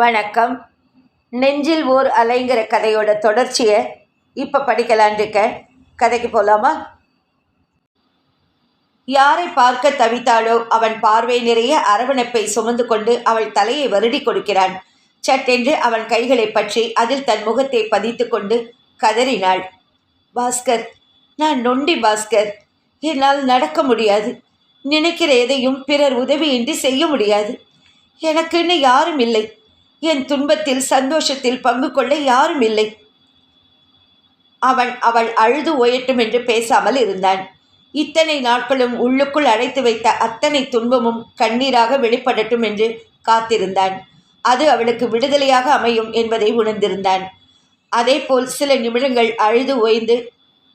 வணக்கம். நெஞ்சில் ஓர் அலைங்கிற கதையோட தொடர்ச்சியை இப்போ படிக்கலான் இருக்கேன் கதைக்கு போகலாமா யாரை பார்க்க தவித்தாளோ அவன் பார்வை நிறைய அரவணைப்பை சுமந்து கொண்டு அவள் தலையை வருடி கொடுக்கிறான். சட்டென்று அவன் கைகளை பற்றி அதில் தன் முகத்தை பதித்து கொண்டு கதறினாள். பாஸ்கர் நான் நொண்டி பாஸ்கர். என்னால் நடக்க முடியாது. நினைக்கிற எதையும் பிறர் உதவியின்றி செய்ய முடியாது. எனக்குன்னு யாரும் இல்லை. என் துன்பத்தில் சந்தோஷத்தில் பங்கு கொள்ள யாரும் இல்லை. அவன் அவள் அழுது ஓயட்டும் என்று பேசாமல் இருந்தான். இத்தனை நாட்களும் உள்ளுக்குள் அடைத்து வைத்த அத்தனை துன்பமும் கண்ணீராக வெளிப்படட்டும் என்று காத்திருந்தான். அது அவளுக்கு விடுதலையாக அமையும் என்பதை உணர்ந்திருந்தான். அதேபோல் சில நிமிடங்கள் அழுது ஓய்ந்து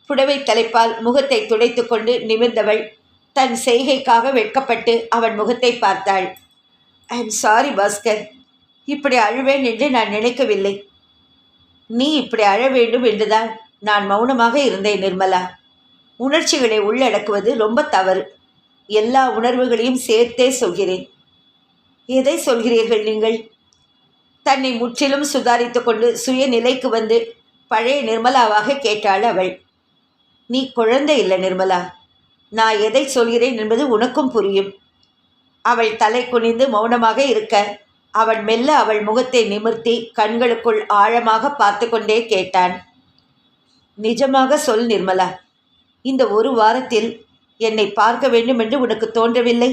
புடவை தலைப்பால் முகத்தை துடைத்து கொண்டு நிமிர்ந்தவள் தன் செய்கைக்காக வெட்கப்பட்டு அவன் முகத்தை பார்த்தாள். ஐ எம் சாரி பாஸ்கர் இப்படி அழுவேன் என்று நான் நினைக்கவில்லை. நீ இப்படி அழ வேண்டும் என்றுதான் நான் மௌனமாக இருந்தேன் நிர்மலா. உணர்ச்சிகளை உள்ளடக்குவது ரொம்ப தவறு. எல்லா உணர்வுகளையும் சேர்த்தே சொல்கிறேன். எதை சொல்கிறீர்கள் நீங்கள்? தன்னை முற்றிலும் சுதாரித்து கொண்டு சுய நிலைக்கு வந்து பழைய நிர்மலாவாக கேட்டாள் அவள். நீ குழந்தை இல்லை நிர்மலா. நான் எதை சொல்கிறேன் என்பது உனக்கும் புரியும். அவள் தலை குனிந்து மௌனமாக இருக்க அவன் மெல்ல அவள் முகத்தை நிமிர்த்தி கண்களுக்குள் ஆழமாக பார்த்து கொண்டே கேட்டான். நிஜமாக சொல் நிர்மலா இந்த ஒரு வாரத்தில் என்னை பார்க்க வேண்டும் என்று உனக்கு தோன்றவில்லை?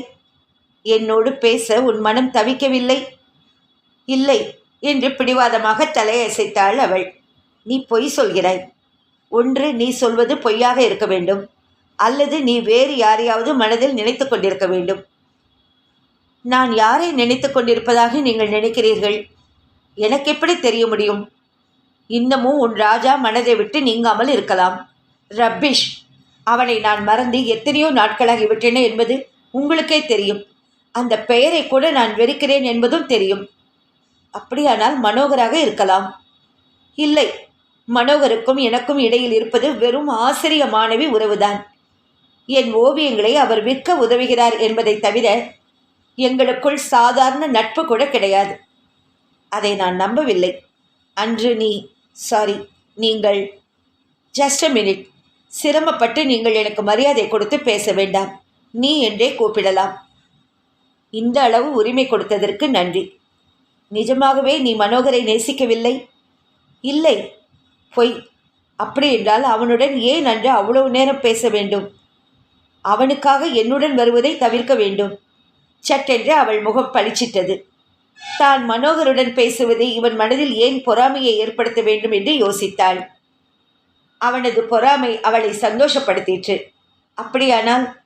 என்னோடு பேச உன் மனம் தவிக்கவில்லை? இல்லை என்று பிடிவாதமாக தலையசைத்தாள் அவள். நீ பொய் சொல்கிறாய். ஒன்று நீ சொல்வது பொய்யாக இருக்க வேண்டும். அல்லது நீ வேறு யாரையாவது மனதில் நினைத்து கொண்டிருக்க வேண்டும். நான் யாரை நினைத்து கொண்டிருப்பதாக நீங்கள் நினைக்கிறீர்கள்? எனக்கு எப்படி தெரிய முடியும்? இன்னமும் உன் ராஜா மனதை விட்டு நீங்காமல் இருக்கலாம். ரப்பிஷ் அவனை நான் மறந்து எத்தனையோ நாட்களாகிவிட்டேனே என்பது உங்களுக்கே தெரியும். அந்த பெயரை கூட நான் வெறுக்கிறேன் என்பதும் தெரியும். அப்படியானால் மனோகராக இருக்கலாம். இல்லை மனோகருக்கும் எனக்கும் இடையில் இருப்பது வெறும் ஆசிரிய மாணவி உறவுதான். என் ஓவியங்களை அவர் விற்க உதவுகிறார் என்பதை தவிர எங்களுக்குள் சாதாரண நட்பு கூட கிடையாது. அதை நான் நம்பவில்லை. அன்று நீ சாரி நீங்கள் ஜஸ்ட் அ மினிட் சிரமப்பட்டு நீங்கள் எனக்கு மரியாதை கொடுத்து பேச வேண்டாம். நீ என்றே கூப்பிடலாம். இந்த அளவு உரிமை கொடுத்ததற்கு நன்றி. நிஜமாகவே நீ மனோகரை நேசிக்கவில்லை? இல்லை. பொய். அப்படி என்றால் அவனுடன் ஏன் அன்று அவ்வளவு நேரம் பேச வேண்டும்? அவனுக்காக என்னுடன் வருவதை தவிர்க்க வேண்டும். சட்டென்று அவள் முகம் பளிச்சிட்டது. தான் மனோகருடன் பேசுவது இவன் மனதில் ஏன் பொறாமையை ஏற்படுத்த வேண்டும் என்று யோசித்தாள். அவனது பொறாமை அவளை சந்தோஷப்படுத்திற்று. அப்படியானால்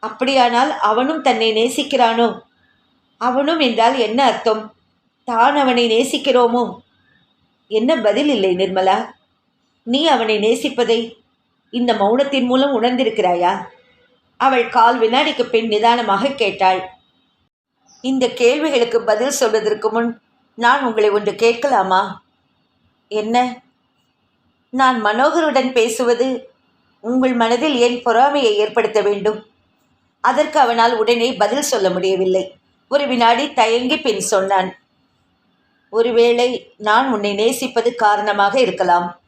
அப்படியானால் அவனும் தன்னை நேசிக்கிறானோ? அவனும் என்றால் என்ன அர்த்தம்? தான் அவனை நேசிக்கிறோமோ? என்ன பதில் இல்லை நிர்மலா. நீ அவனை நேசிப்பதை இந்த மௌனத்தின் மூலம் உணர்ந்திருக்கிறாயா? அவள் கால் வினாடிக்கு பின் நிதானமாக கேட்டாள். இந்த கேள்விகளுக்கு பதில் சொல்வதற்கு முன் நான் உங்களை ஒன்று கேட்கலாமா? என்ன? நான் மனோகருடன் பேசுவது உங்கள் மனதில் ஏன் பொறாமையை ஏற்படுத்த வேண்டும்? அதற்கு அவனால் உடனே பதில் சொல்ல முடியவில்லை. ஒரு வினாடி தயங்கி பின் சொன்னான். ஒருவேளை நான் உன்னை நேசிப்பது காரணமாக இருக்கலாம்.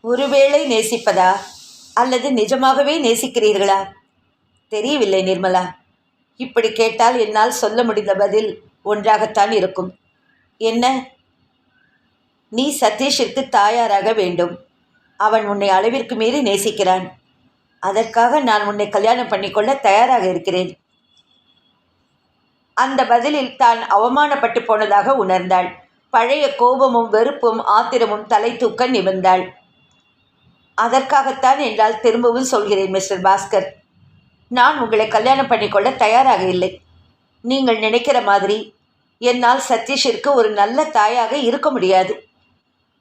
ஒருவேளை நேசிப்பதா? அல்லது நிஜமாகவே நேசிக்கிறீர்களா? தெரியவில்லை நிர்மலா. இப்படி கேட்டால் என்னால் சொல்ல முடிந்த பதில் ஒன்றாகத்தான் இருக்கும். என்ன? நீ சதீஷிற்கு தாயாராக வேண்டும். அவன் உன்னை அளவிற்கு மீறி நேசிக்கிறான். அதற்காக நான் உன்னை கல்யாணம் பண்ணிக்கொள்ள தயாராக இருக்கிறேன். அந்த பதிலில் தான் அவமானப்பட்டு போனதாக உணர்ந்தாள். பழைய கோபமும் வெறுப்பும் ஆத்திரமும் தலை தூக்க நிமிர்ந்தாள். அதற்காகத்தான் என்றால் திரும்பவும் சொல்கிறேன் மிஸ்டர் பாஸ்கர். நான் உங்களை கல்யாணம் பண்ணிக்கொள்ள தயாராக இல்லை. நீங்கள் நினைக்கிற மாதிரி என்னால் சதீஷிற்கு ஒரு நல்ல தாயாக இருக்க முடியாது.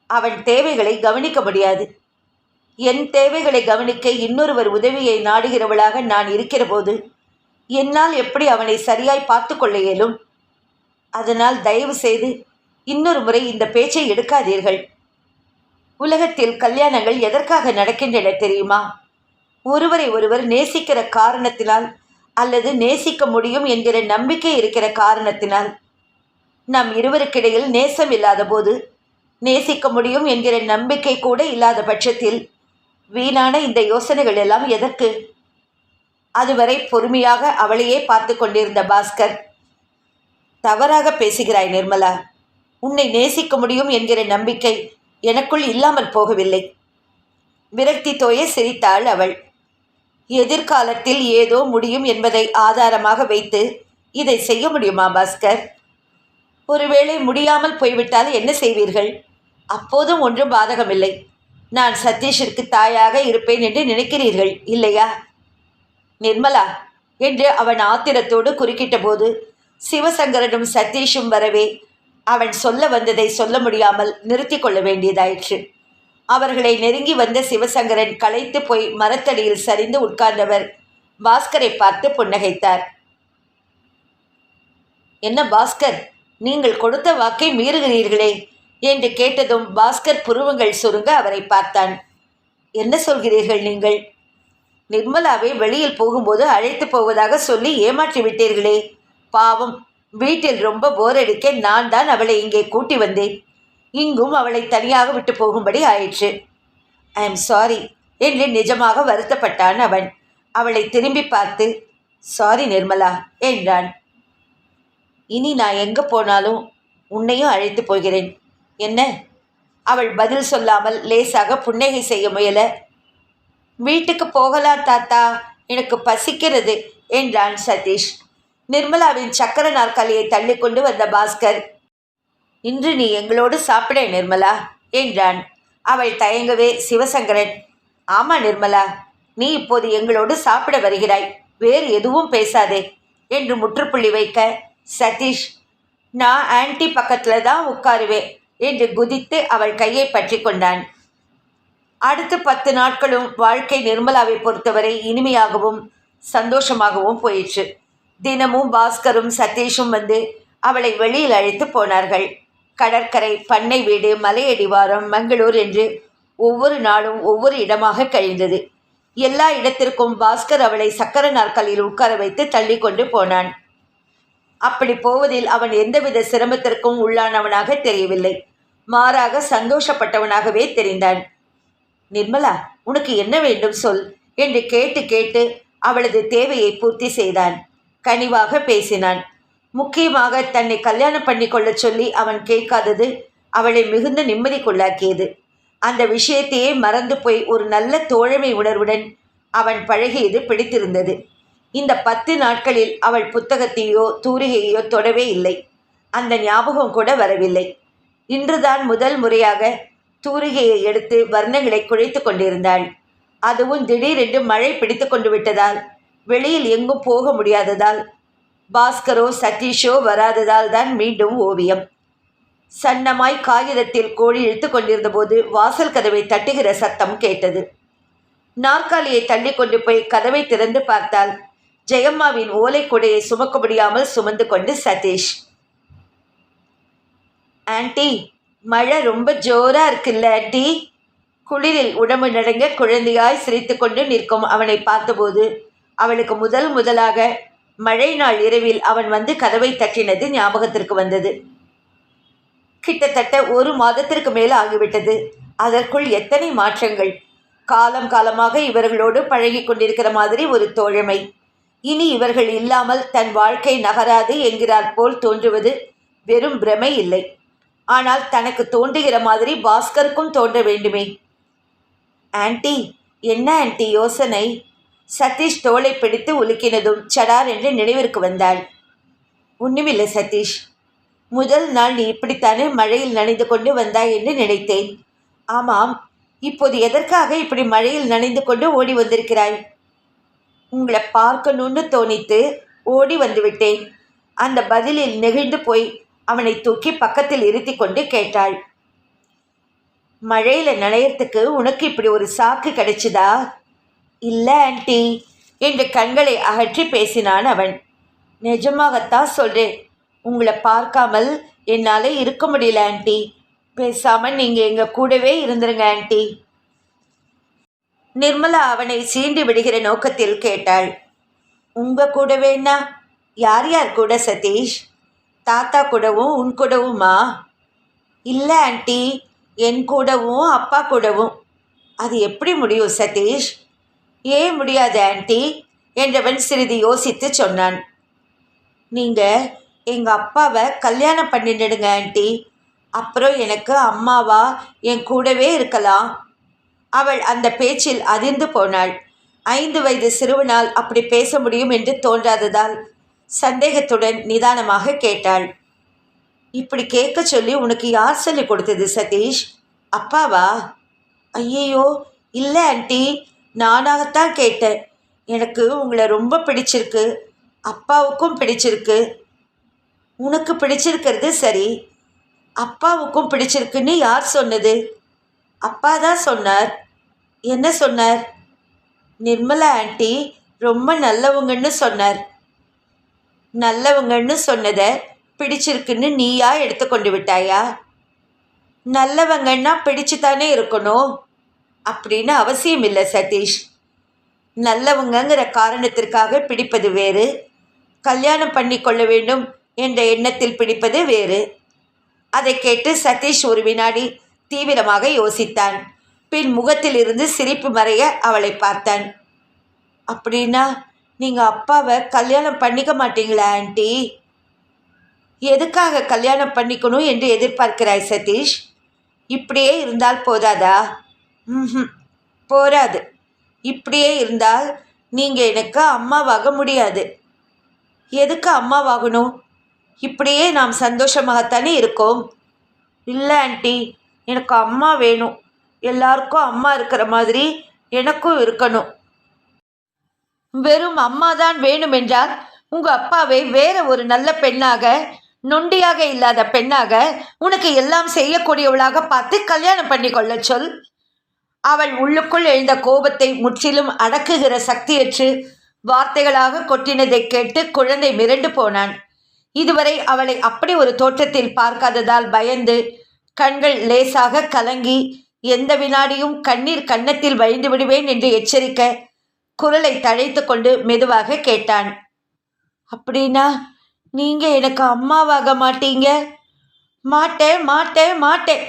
அவன் தேவைகளை கவனிக்க முடியாது. என் தேவைகளை கவனிக்க இன்னொருவர் உதவியை நாடுகிறவளாக நான் இருக்கிறபோது என்னால் எப்படி அவனை சரியாய் பார்த்து கொள்ள இயலும்? அதனால் தயவு செய்து இன்னொரு முறை இந்த பேச்சை எடுக்காதீர்கள். உலகத்தில் கல்யாணங்கள் எதற்காக நடக்கின்றன தெரியுமா? ஒருவரை ஒருவர் நேசிக்கிற காரணத்தினால் அல்லது நேசிக்க முடியும் என்கிற நம்பிக்கை இருக்கிற காரணத்தினால் நம் இருவருக்கிடையில் நேசம் இல்லாத போது நேசிக்க முடியும் என்கிற நம்பிக்கை கூட இல்லாத பட்சத்தில் வீணான இந்த யோசனைகள் எல்லாம் எதற்கு? அதுவரை பொறுமையாக அவளையே பார்த்து கொண்டிருந்த பாஸ்கர் தவறாக பேசுகிறாய் நிர்மலா. உன்னை நேசிக்க முடியும் என்கிற நம்பிக்கை எனக்குள் இல்லாமல் போகவில்லை. விரக்தி தோய சிரித்தாள் அவள். எதிர்காலத்தில் ஏதோ முடியும் என்பதை ஆதாரமாக வைத்து இதை செய்ய முடியுமா பாஸ்கர்? ஒருவேளை முடியாமல் போய்விட்டால் என்ன செய்வீர்கள்? அப்போதும் ஒன்றும் பாதகமில்லை. நான் சதீஷிற்கு தாயாக இருப்பேன் என்று நினைக்கிறீர்கள் இல்லையா? நிர்மலா என்று அவன் ஆத்திரத்தோடு குறுக்கிட்ட போது சிவசங்கரனும் சதீஷும் வரவே அவன் சொல்ல வந்ததை சொல்ல முடியாமல் நிறுத்தி கொள்ள வேண்டியதாயிற்று. அவர்களை நெருங்கி வந்த சிவசங்கரன் களைத்து போய் மரத்தடியில் சரிந்து உட்கார்ந்தவர். பாஸ்கரை பார்த்து புன்னகைத்தார். என்ன பாஸ்கர் நீங்கள் கொடுத்த வாக்கை மீறுகிறீர்களே? என்று கேட்டதும் பாஸ்கர் புருவங்கள் சுருங்க அவரை பார்த்தான். என்ன சொல்கிறீர்கள் நீங்கள்? நிர்மலாவை வெளியில் போகும்போது அழைத்து போவதாக சொல்லி ஏமாற்றி விட்டீர்களே. பாவம் வீட்டில் ரொம்ப போர் அடிக்க நான் தான் அவளை இங்கே கூட்டி வந்தேன். இங்கும் அவளை தனியாக விட்டு போகும்படி ஆயிற்று. ஐ எம் சாரி என்று நிஜமாக வருத்தப்பட்டான் அவன். அவளை திரும்பி பார்த்து சாரி நிர்மலா என்றான். இனி நான் எங்கே போனாலும் உன்னையும் அழைத்து போகிறேன். என்ன? அவள் பதில் சொல்லாமல் லேசாக புன்னகை செய்ய முயல வீட்டுக்கு போகலாம் தாத்தா எனக்கு பசிக்கிறது என்றான் சதீஷ். நிர்மலாவின் சக்கர நாற்காலியை தள்ளிக்கொண்டு வந்த பாஸ்கர் இன்று நீ எங்களோடு சாப்பிட நிர்மலா என்றான். அவள் தயங்கவே சிவசங்கரன். ஆமா நிர்மலா நீ இப்போது எங்களோடு சாப்பிட வருகிறாய். வேறு எதுவும் பேசாதே என்று முற்றுப்புள்ளி வைக்க சதீஷ் நான் ஆன்ட்டி பக்கத்தில் தான் உட்காருவேன் என்று குதித்து அவள் கையை பற்றி கொண்டான். அடுத்த பத்து நாட்களும் வாழ்க்கை நிர்மலாவை பொறுத்தவரை இனிமையாகவும் சந்தோஷமாகவும் போயிற்று. தினமும் பாஸ்கரும் சதீஷும் வந்து அவளை வெளியில் அழைத்து போனார்கள். கடற்கரை பண்ணை வீடு மலையடிவாரம் மங்களூர் என்று ஒவ்வொரு நாளும் ஒவ்வொரு இடமாக கழிந்தது. எல்லா இடத்திற்கும் பாஸ்கர் அவளை சக்கர நாற்காலியில் உட்கார வைத்து தள்ளி கொண்டு போனான். அப்படி போவதில் அவன் எந்தவித சிரமத்திற்கும் உள்ளானவனாக தெரியவில்லை. மாறாக சந்தோஷப்பட்டவனாகவே தெரிந்தான். நிர்மலா உனக்கு என்ன வேண்டும் சொல் என்று கேட்டு கேட்டு அவளது தேவையை பூர்த்தி செய்தான். கனிவாக பேசினான். முக்கியமாக தன்னை கல்யாணம் பண்ணி கொள்ள சொல்லி அவன் கேட்காதது அவளை மிகுந்த நிம்மதிக்குள்ளாக்கியது. அந்த விஷயத்தையே மறந்து போய் ஒரு நல்ல தோழமை உணர்வுடன் அவன் பழகியது பிடித்திருந்தது. இந்த பத்து நாட்களில் அவள் புத்தகத்தையோ தூரிகையோ தொடவே இல்லை. அந்த ஞாபகம் கூட வரவில்லை. இன்றுதான் முதல் முறையாக தூரிகையை எடுத்து வர்ணங்களை குழைத்து கொண்டிருந்தாள். அதுவும் திடீரென்று மழை பிடித்து கொண்டு விட்டதால் வெளியில் எங்கும் போக முடியாததால் பாஸ்கரோ சதீஷோ வராததால் தான் மீண்டும் ஓவியம். சன்னமாய் காகிதத்தில் கோழி இழுத்து கொண்டிருந்த போது வாசல் கதவை தட்டுகிற சத்தம் கேட்டது. நாற்காலியை தள்ளி கொண்டு போய் கதவை திறந்து பார்த்தால் ஜெயம்மாவின் ஓலை குடையை சுமக்க முடியாமல் சுமந்து கொண்டு சதீஷ். ஆன்ட்டி மழை ரொம்ப ஜோராக இருக்குல்ல ஆன்ட்டி குளிரில் உடம்பு நடங்க குழந்தையாய் சிரித்து கொண்டு நிற்கும் அவனை பார்த்தபோது அவளுக்கு முதல் முதலாக மழை நாள் இரவில் அவன் வந்து கதவை தட்டினது ஞாபகத்திற்கு வந்தது. கிட்டத்தட்ட ஒரு மாதத்திற்கு மேல் ஆகிவிட்டது. அதற்குள் எத்தனை மாற்றங்கள். காலம் காலமாக இவர்களோடு பழகி கொண்டிருக்கிற மாதிரி ஒரு தோழமை. இனி இவர்கள் இல்லாமல் தன் வாழ்க்கை நகராது என்கிறார் போல் தோன்றுவது வெறும் பிரமை இல்லை. ஆனால் தனக்கு தோன்றுகிற மாதிரி பாஸ்கருக்கும் தோன்ற வேண்டுமே. ஆன்ட்டி என்ன ஆன்டி யோசனை? சதீஷ் தோளை பிடித்து உலுக்கினதும் சடார் என்று நினைவிற்கு வந்தாள். ஒன்றுமில்லை சதீஷ். முதல் நாள் நீ இப்படித்தானே மழையில் நனைந்து கொண்டு வந்தாய் என்று நினைத்தேன். ஆமாம் இப்போது எதற்காக இப்படி மழையில் நனைந்து கொண்டு ஓடி வந்திருக்கிறாய்? உங்களை பார்க்கணும்னு தோணித்து ஓடி வந்துவிட்டேன். அந்த பதிலில் நெகிழ்ந்து போய் அவனை தூக்கி பக்கத்தில் இருத்தி கொண்டு கேட்டாள். மழையில் நனையறதுக்கு உனக்கு இப்படி ஒரு சாக்கு கிடைச்சுதா? இல்லை ஆன்ட்டி என்று கண்களை அகற்றி பேசினான் அவன். நிஜமாகத்தான் சொல்கிறேன் உங்களை பார்க்காமல் என்னால் இருக்க முடியல ஆன்ட்டி பேசாமல் நீங்கள் எங்கள் கூடவே இருந்துருங்க ஆன்ட்டி நிர்மலா அவனை சீண்டி விடுகிற நோக்கத்தில் கேட்டாள். உங்கள் கூடவேன்னா யார் யார் கூட சதீஷ்? தாத்தா கூடவும் உன் கூடவுமா? இல்லை ஆண்டி. என் கூடவும் அப்பா கூடவும். அது எப்படி முடியும் சதீஷ்? ஏன் முடியாது ஆன்டி என்றவன் சிறிது யோசித்து சொன்னான். நீங்கள் எங்கள் அப்பாவை கல்யாணம் பண்ணிடுங்க ஆன்டி அப்புறம் எனக்கு அம்மாவா என் கூடவே இருக்கலாம். அவள் அந்த பேச்சில் அதிர்ந்து போனாள். ஐந்து வயது சிறுவனால் அப்படி பேச முடியும் என்று தோன்றாததால் சந்தேகத்துடன் நிதானமாக கேட்டாள். இப்படி கேட்க சொல்லி உனக்கு யார் சொல்லி கொடுத்தது சதீஷ்? அப்பாவா? ஐயையோ இல்லை ஆன்ட்டி நானாகத்தான் கேட்டேன். எனக்கு உங்களை ரொம்ப பிடிச்சிருக்கு. அப்பாவுக்கும் பிடிச்சிருக்கு. உனக்கு பிடிச்சிருக்கிறது சரி. அப்பாவுக்கும் பிடிச்சிருக்குன்னு யார் சொன்னது? அப்பா தான் சொன்னார். என்ன சொன்னார்? நிர்மலா ஆண்டி ரொம்ப நல்லவங்கன்னு சொன்னார். நல்லவங்கன்னு சொன்னதை பிடிச்சிருக்குன்னு நீயா எடுத்துக்கொண்டு விட்டாயா? நல்லவங்கன்னா பிடிச்சு தானே இருக்கணும். அப்படின்னு அவசியம் இல்லை சதீஷ். நல்லவங்கங்கிற காரணத்திற்காக பிடிப்பது வேறு. கல்யாணம் பண்ணி கொள்ள வேண்டும் என்ற எண்ணத்தில் பிடிப்பது வேறு. அதை கேட்டு சதீஷ் ஒரு வினாடி தீவிரமாக யோசித்தான். பின் முகத்தில் இருந்து சிரிப்பு மறைய அவளை பார்த்தான். அப்படின்னா நீங்கள் அப்பாவை கல்யாணம் பண்ணிக்க மாட்டீங்களா ஆண்டி? எதுக்காக கல்யாணம் பண்ணிக்கணும் என்று எதிர்பார்க்கிறாய் சதீஷ்? இப்படியே இருந்தால் போதாதா? போராது இப்படியே இருந்தால் நீங்கள் எனக்கு அம்மாவாக முடியாது. எதுக்கு அம்மாவாகணும்? இப்படியே நாம் சந்தோஷமாகத்தானே இருக்கோம். இல்லை ஆண்டி. எனக்கு அம்மா வேணும். எல்லாருக்கும் அம்மா இருக்கிற மாதிரி எனக்கும் இருக்கணும். வெறும் அம்மா தான் வேணுமென்றால் உங்கள் அப்பாவை வேற ஒரு நல்ல பெண்ணாக நொண்டியாக இல்லாத பெண்ணாக உனக்கு எல்லாம் செய்யக்கூடியவளாக பார்த்து கல்யாணம் பண்ணி கொள்ள சொல். அவள் உள்ளுக்குள் எழுந்த கோபத்தை முற்றிலும் அடக்குகிற சக்தியற்று வார்த்தைகளாக கொட்டினதை கேட்டு குழந்தை மிரண்டு போனான். இதுவரை அவளை அப்படி ஒரு தோற்றத்தில் பார்க்காததால் பயந்து கண்கள் லேசாக கலங்கி எந்த வினாடியும் கண்ணீர் கன்னத்தில் வழிந்து விடுவேன் என்று எச்சரிக்க குரலை தழைத்து கொண்டு மெதுவாக கேட்டான். அப்படின்னா நீங்க எனக்கு அம்மாவாக மாட்டீங்க? மாட்டேன் மாட்டேன் மாட்டேன்.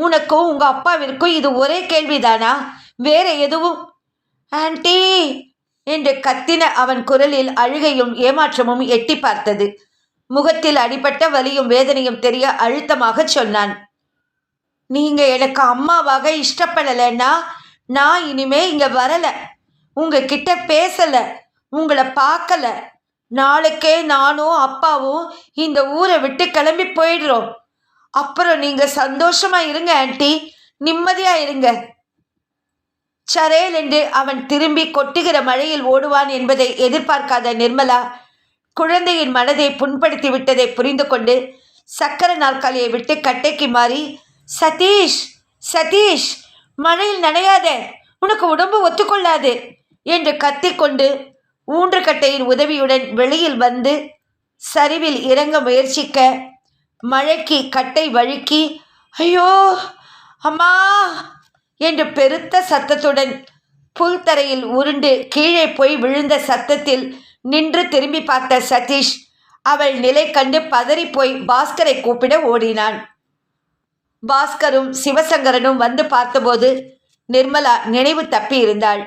உனக்கும் உங்க அப்பாவிற்கும் இது ஒரே கேள்விதானா? வேற எதுவும்? ஆன்ட்டி என்று கத்தின அவன் குரலில் அழுகையும் ஏமாற்றமும் எட்டி பார்த்தது. முகத்தில் அடிபட்ட வலியும் வேதனையும் தெரிய அழுத்தமாக சொன்னான். நீங்க எனக்கு அம்மாவாக இஷ்டப்படலைன்னா நான் இனிமே இங்க வரல. உங்ககிட்ட பேசல. உங்களை பார்க்கல. நாளைக்கே நானும் அப்பாவும் இந்த ஊரை விட்டு கிளம்பி போயிடுறோம். அப்புறம் நீங்க சந்தோஷமா இருங்க ஆன்டி நிம்மதியா இருங்க. சரேல் என்று அவன் திரும்பி கொட்டுகிற மழையில் ஓடுவான் என்பதை எதிர்பார்க்காத நிர்மலா குழந்தையின் மனதை புண்படுத்தி விட்டதை புரிந்து கொண்டு சக்கர நாற்காலியை விட்டு கட்டைக்கு மாறி சதீஷ் சதீஷ் மழையில் நனையாத. உனக்கு உடம்பு ஒத்துக்கொள்ளாது என்று கத்திக்கொண்டு ஊன்றுக்கட்டையின் உதவியுடன் வெளியில் வந்து சரிவில் இறங்க முயற்சிக்க மழைக்கு கட்டை வழுக்கி ஐயோ அம்மா என்று பெருத்த சத்தத்துடன் புல்தரையில் உருண்டு கீழே போய் விழுந்த சத்தத்தில் நின்று திரும்பி பார்த்த சதீஷ் அவள் நிலை கண்டு பதறிப்போய் பாஸ்கரை கூப்பிட ஓடினான். பாஸ்கரும் சிவசங்கரனும் வந்து பார்த்தபோது நிர்மலா நினைவு தப்பி இருந்தாள்.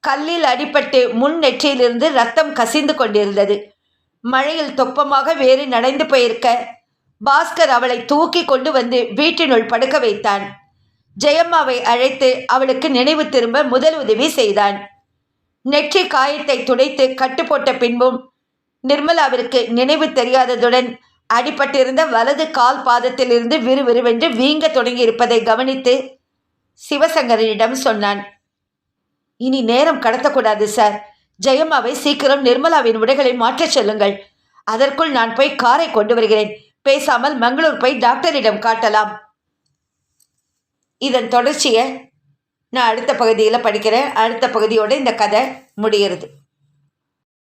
கல்லில் அடிபட்டு முன் நெற்றியிலிருந்து ரத்தம் கசிந்து கொண்டிருந்தது. மழையில் தொப்பமாக வேறு நடைந்து போயிருக்க பாஸ்கர் அவளை தூக்கி கொண்டு வந்து வீட்டினுள் படுக்க வைத்தான். ஜெயம்மாவை அழைத்து அவளுக்கு நினைவு திரும்ப முதல் உதவி செய்தான். நெற்றி காயத்தை துடைத்து கட்டுப்போட்ட பின்பும் நிர்மலாவிற்கு நினைவு தெரியாததுடன் அடிபட்டிருந்த வலது கால் பாதத்திலிருந்து விறுவிறுவென்று வீங்க தொடங்கி இருப்பதை கவனித்து சிவசங்கரனிடம் சொன்னான் இனி நேரம் கடத்தக்கூடாது சார். ஜெயம்மாவை சீக்கிரம் நிர்மலாவின் உடைகளை மாற்றச் சொல்லுங்கள். அதற்குள் நான் போய் காரை கொண்டு வருகிறேன். பேசாமல் மங்களூர் போய் டாக்டரிடம் காட்டலாம். இதன் தொடர்ச்சியை நான் அடுத்த பகுதியில் படிக்கிறேன். அடுத்த பகுதியோடு இந்த கதை முடிகிறது.